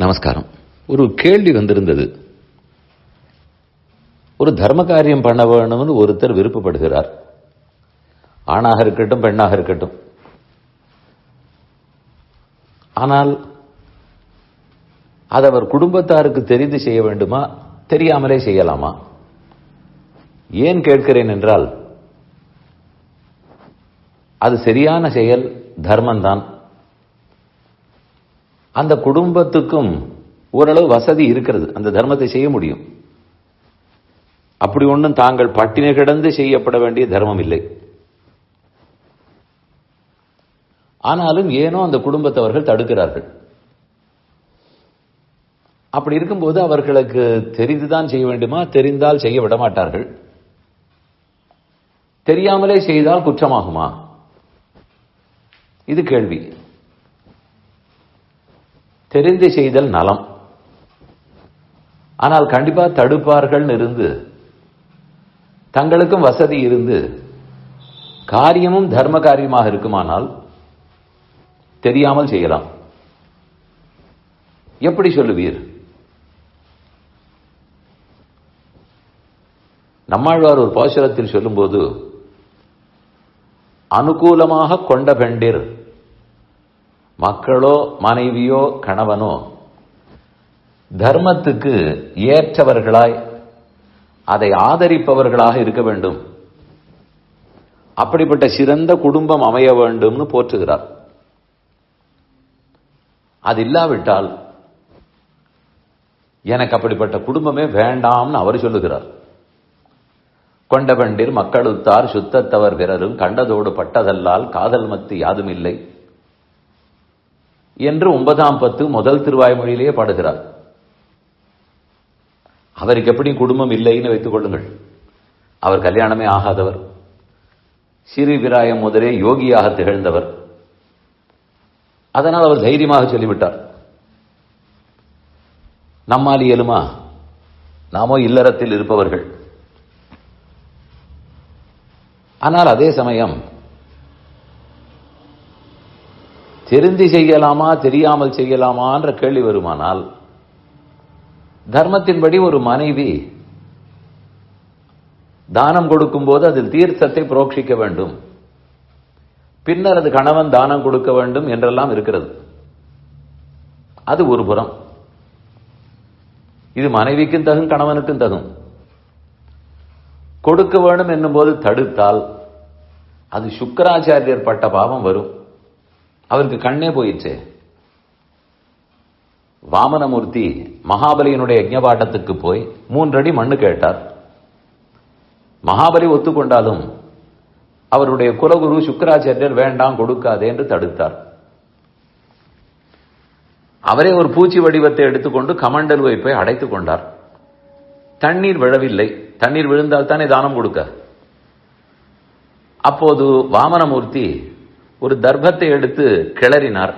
நமஸ்காரம். ஒரு கேள்வி வந்திருந்தது. ஒரு தர்ம காரியம் பண்ண வேணும்னு ஒருத்தர் விருப்பப்படுகிறார். ஆணாக இருக்கட்டும் பெண்ணாக இருக்கட்டும். ஆனால் அது அவர் குடும்பத்தாருக்கு தெரிந்து செய்ய வேண்டுமா? தெரியாமலே செய்யலாமா? ஏன் கேட்கிறேன் என்றால் அது சரியான செயல் தர்மம்தான். அந்த குடும்பத்துக்கும் ஓரளவு வசதி இருக்கிறது. அந்த தர்மத்தை செய்ய முடியும். அப்படி ஒன்றும் தாங்கள் பட்டினி கிடந்து செய்யப்பட வேண்டிய தர்மம் இல்லை. ஆனாலும் ஏனோ அந்த குடும்பத்தவர்கள் தடுக்கிறார்கள். அப்படி இருக்கும்போது அவர்களுக்கு தெரிந்துதான் செய்ய வேண்டுமா? தெரிந்தால் செய்ய விட மாட்டார்கள். தெரியாமலே செய்தால் குற்றமாகுமா? இது கேள்வி. தெரிந்து செய்தல் நலம். ஆனால் கண்டிப்பா தடுப்பார்கள் இருந்து தங்களுக்கும் வசதி இருந்து காரியமும் தர்ம காரியமாக இருக்குமானால் தெரியாமல் செய்யலாம். எப்படி சொல்லுவீர்? நம்மாழ்வார் ஒரு பாசுரத்தில் சொல்லும்போது அனுகூலமாக கொண்ட பெண்டிர். மக்களோ மனைவியோ கணவனோ தர்மத்துக்கு ஏற்றவர்களாய் அதை ஆதரிப்பவர்களாக இருக்க வேண்டும். அப்படிப்பட்ட சிறந்த குடும்பம் அமைய வேண்டும்னு போற்றுகிறார். அது இல்லாவிட்டால் எனக்கு அப்படிப்பட்ட குடும்பமே வேண்டாம்னு அவர் சொல்லுகிறார். கொண்ட பண்டிர் மக்களுத்தார் சுத்தத்தவர் பிறரும் கண்டதோடு பட்டதல்லால் காதல் மத்து யாதுமில்லை. என்று ஒன்பதாம் பத்து முதல் திருவாய்மொழியிலேயே பாடுகிறார். அவருக்கு எப்படி குடும்பம் இல்லைன்னு வைத்துக் கொள்ளுங்கள். அவர் கல்யாணமே ஆகாதவர். சிறுபிராயம் முதலே யோகியாக திகழ்ந்தவர். அதனால் அவர் தைரியமாக சொல்லிவிட்டார். நம்மால் இயலுமா? நாமோ இல்லறத்தில் இருப்பவர்கள். ஆனால் அதே சமயம் தெரிந்து செய்யலாமா தெரியாமல் செய்யலாமான்ற கேள்வி வருமானால் தர்மத்தின்படி ஒரு மனைவி தானம் கொடுக்கும் போது அதில் தீர்த்தத்தை புரோட்சிக்க வேண்டும். பின்னர் அது கணவன் தானம் கொடுக்க வேண்டும் என்றெல்லாம் இருக்கிறது. அது ஒரு புறம். இது மனைவிக்கும் தகும் கணவனுக்கும் தகும். கொடுக்க வேண்டும் என்னும் போது தடுத்தால் அது சுக்கராச்சாரியர் பட்ட பாவம் வரும். அவருக்கு கண்ணே போயிடுச்சு. வாமனமூர்த்தி மகாபலியினுடைய யஜ்ஞபாட்டத்துக்கு போய் மூன்றடி மண்ணு கேட்டார். மகாபலி ஒத்துக்கொண்டாலும் அவருடைய குலகுரு சுக்கராச்சாரியர் வேண்டாம் கொடுக்காதே என்று தடுத்தார். அவரே ஒரு பூச்சி வடிவத்தை எடுத்துக்கொண்டு கமண்டல் போய் அடைத்துக் கொண்டார். தண்ணீர் விழவில்லை. தண்ணீர் விழுந்தால் தானே தானம் கொடுக்க? அப்போது வாமனமூர்த்தி ஒரு தர்ப்பத்தை எடுத்து கிளறினார்.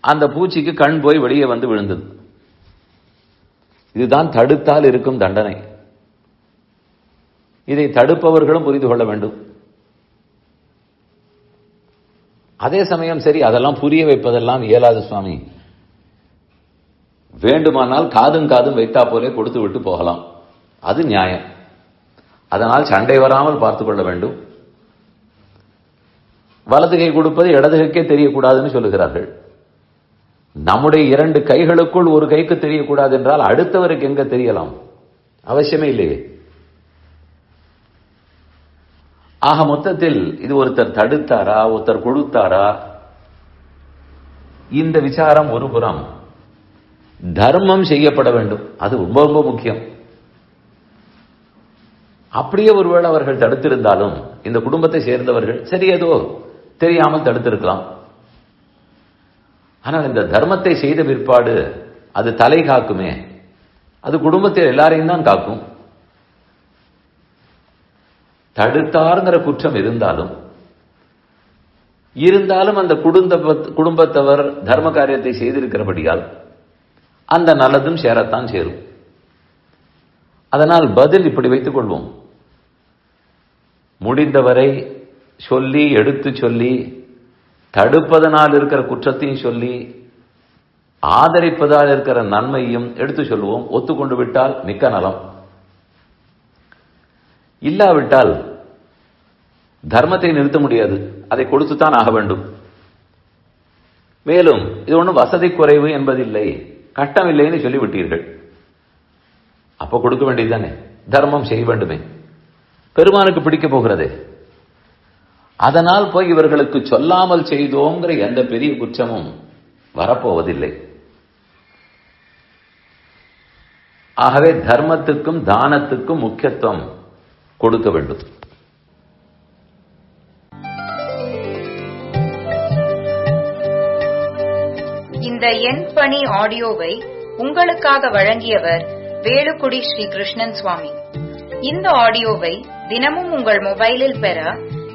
அந்த பூச்சிக்கு கண் போய் வெளியே வந்து விழுந்தது. இதுதான் தடுத்தால் இருக்கும் தண்டனை. இதை தடுப்பவர்களும் புரிந்து கொள்ள வேண்டும். அதே சமயம் சரி அதெல்லாம் புரிய வைப்பதெல்லாம் இயலாது சுவாமி. வேண்டுமானால் காதும் காதும் வைத்தா போலே கொடுத்து விட்டு போகலாம். அது நியாயம். அதனால் சண்டை வராமல் பார்த்து கொள்ள வேண்டும். வலது கை கொடுப்பது இடது கைக்கே தெரியக்கூடாதுன்னு சொல்லுகிறார்கள். நம்முடைய இரண்டு கைகளுக்குள் ஒரு கைக்கு தெரியக்கூடாது என்றால் அடுத்தவருக்கு எங்க தெரியலாம்? அவசியமே இல்லையே. ஆக மொத்தத்தில் இது ஒருத்தர் தடுத்தாரா ஒருத்தர் கொடுத்தாரா இந்த விசாரம் ஒரு புறம். தர்மம் செய்யப்பட வேண்டும். அது ரொம்ப ரொம்ப முக்கியம். அப்படியே ஒருவேளை அவர்கள் தடுத்திருந்தாலும் இந்த குடும்பத்தை சேர்ந்தவர்கள் சரி ஏதோ தெரியாமல் தடுத்திருக்கலாம். ஆனால் இந்த தர்மத்தை செய்த பிற்பாடு அது தலை காக்குமே. அது குடும்பத்தில் எல்லாரையும் தான் காக்கும். தடுத்தாருங்கிற குற்றம் இருந்தாலும் இருந்தாலும் அந்த குடும்ப குடும்பத்தவர் தர்ம காரியத்தை செய்திருக்கிறபடியால் அந்த நல்லதும் சேரத்தான் சேரும். அதனால் பதில் இப்படி வைத்துக் கொள்வோம். முடிந்தவரை சொல்லி எடுத்து சொல்லி தடுப்பதனால் இருக்கிற குற்றத்தையும் சொல்லி ஆதரிப்பதால் இருக்கிற நன்மையும் எடுத்து சொல்லுவோம் ஒத்துக்கொண்டு விட்டால் மிக்க நலம். இல்லாவிட்டால் தர்மத்தை நிறுத்த முடியாது. அதை கொடுத்துத்தான் ஆக வேண்டும். மேலும் இது ஒன்றும் வசதி குறைவு என்பதில்லை. கட்டம் இல்லைன்னு சொல்லிவிட்டீர்கள். அப்ப கொடுக்க வேண்டியதுதானே? தர்மம் செய்ய வேண்டுமே. பெருமானுக்கு பிடிக்க போகிறதே. அதனால் போய் இவர்களுக்கு சொல்லாமல் செய்தோங்கிற எந்த பெரிய குற்றமும் வரப்போவதில்லை. ஆகவே தர்மத்துக்கும் தானத்துக்கும் முக்கியத்துவம் கொடுக்க வேண்டும். இந்த எண் பணி ஆடியோவை உங்களுக்காக வழங்கியவர் வேலுக்குடி ஸ்ரீ கிருஷ்ணன் சுவாமி. இந்த ஆடியோவை தினமும் உங்கள் மொபைலில் பெற